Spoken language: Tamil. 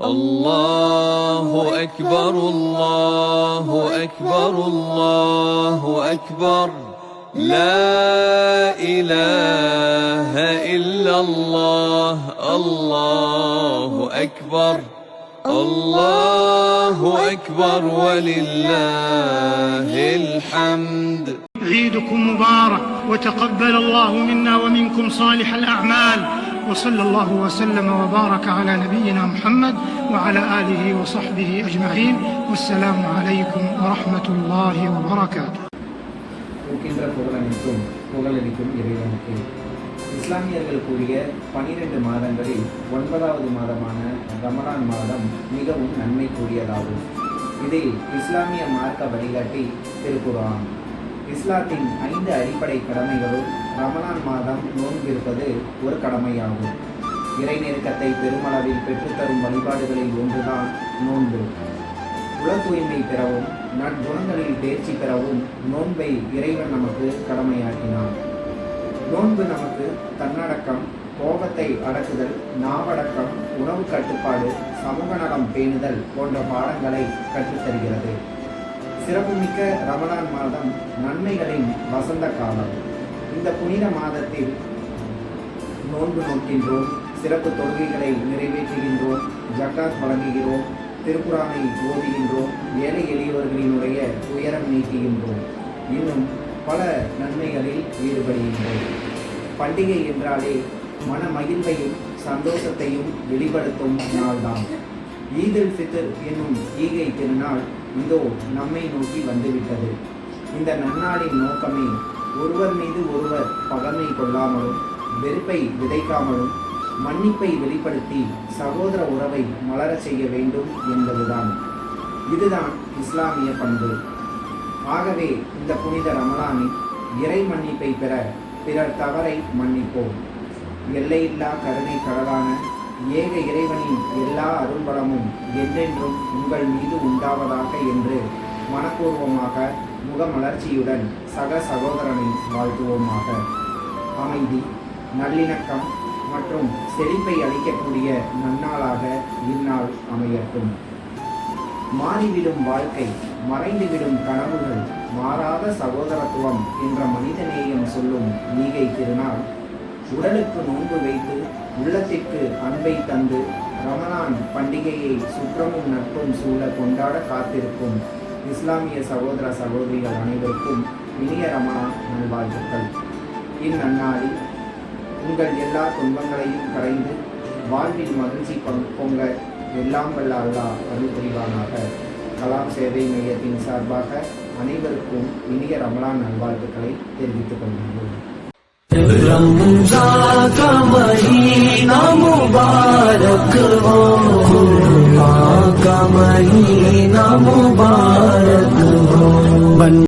الله أكبر الله أكبر الله أكبر. لا إله إلا الله الله أكبر الله أكبر ولله الحمد. عيدكم مبارك وتقبل الله منا ومنكم صالح الأعمال. وصلى الله وسلم وبارك على நபியினா محمد وعلى آله وصحبه أجمعين والسلام عليكم ورحمة الله وبركاته பூக்கின்ற புகழனைத்தும் புகழளிக்கும் இறைவனுக்கு இஸ்லாமியர்கள் கூறிய பனிரெண்டு மாதங்களில் ஒன்பதாவது மாதமான ரமலான் மாதம் மிகவும் நன்மைக்குரியதாகும் இதில் இஸ்லாமிய மார்க்க வழிகாட்டி திருக்குர்ஆன் இஸ்லாத்தின் ஐந்து அடிப்படை கடமைகளும் ரமலான் மாதம் நோன்பிருப்பது ஒரு கடமையாகும். இறை நெருக்கத்தை பெருமளவில் பெற்றுத்தரும் வழிபாடுகளில் ஒன்றுதான் நோன்பு. உள தூய்மை பெறவும் நற்குணங்களில் தேர்ச்சி பெறவும் நோன்பை இறைவன் நமக்கு கடமையாக்கினான். நோன்பு நமக்கு தன்னடக்கம் கோபத்தை அடக்குதல் நாவடக்கம் உணவு கட்டுப்பாடு சமூக நலம் பேணுதல் போன்ற பாடங்களை கற்றுத்தருகிறது. சிறப்புமிக்க ரமலான் மாதம் நன்மைகளின் வசந்த காலம். இந்த புனித மாதத்தில் நோன்பு நோக்கின்றோம் சிறப்பு தொழுகைகளை நிறைவேற்றுகின்றோம் ஜக்காத் வழங்குகிறோம் திருக்குறானை ஓதுகின்றோம் ஏழை எளியவர்களினுடைய உயரம் நீக்குகின்றோம் இன்னும் பல நன்மைகளில் ஈடுபடுகின்றோம். பண்டிகை என்றாலே மன மகிழ்வையும் சந்தோஷத்தையும் வெளிப்படுத்தும் நாள்தான். ஈதில் ஃபித்ர் என்னும் ஈகை திருநாள் இதோ நம்மை நோக்கி வந்துவிட்டது. இந்த நன்னாளின் நோக்கமே ஒருவர் மீது ஒருவர் பகமை கொள்ளாமலும் வெறுப்பை விதைக்காமலும் மன்னிப்பை வெளிப்படுத்தி சகோதர உறவை மலரச் செய்ய வேண்டும் என்பதுதான். இதுதான் இஸ்லாமிய பண்பு. ஆகவே இந்த புனித ரமலானில் இறை மன்னிப்பை பெற பிறர் தவறை மன்னிப்போம். எல்லையில்லா கருணை கடலான ஏக இறைவனின் எல்லா அருள்பலமும் என்றென்றும் உங்கள் மீது உண்டாவதாக என்று மனப்பூர்வமாக முகமலர்ச்சியுடன் சக சகோதரனை வாழ்த்துவோமாக. அமைதி நல்லிணக்கம் மற்றும் செழிப்பை அளிக்கக்கூடிய நன்னாளாக இந்நாள் அமையட்டும். மாறிவிடும் வாழ்க்கை மறைந்துவிடும் கனவுகள் மாறாத சகோதரத்துவம் என்ற மனிதநேயம் சொல்லும் நீகை திருநாள் உடலுக்கு நோன்பு வைத்து உள்ளத்திற்கு அன்பை தந்து ரமலான் பண்டிகையை சுற்றமும் நட்பும் சூழ கொண்டாட காத்திருக்கும் இஸ்லாமிய சகோதர சகோதரிகள் அனைவருக்கும் இனிய ரமலான் நல்வாழ்த்துக்கள். இந்நன்னாளில் உங்கள் எல்லா துன்பங்களையும் கரைந்து வாழ்வில் மகிழ்ச்சி பொங்க எல்லாம் வல்ல அல்லாஹ் அருள் புரிவானாக. கலாம் சேவை மையத்தின் சார்பாக அனைவருக்கும் இனிய ரமலான் நல்வாழ்த்துக்களை தெரிவித்துக் கொள்கின்றோம். रमजान का महीना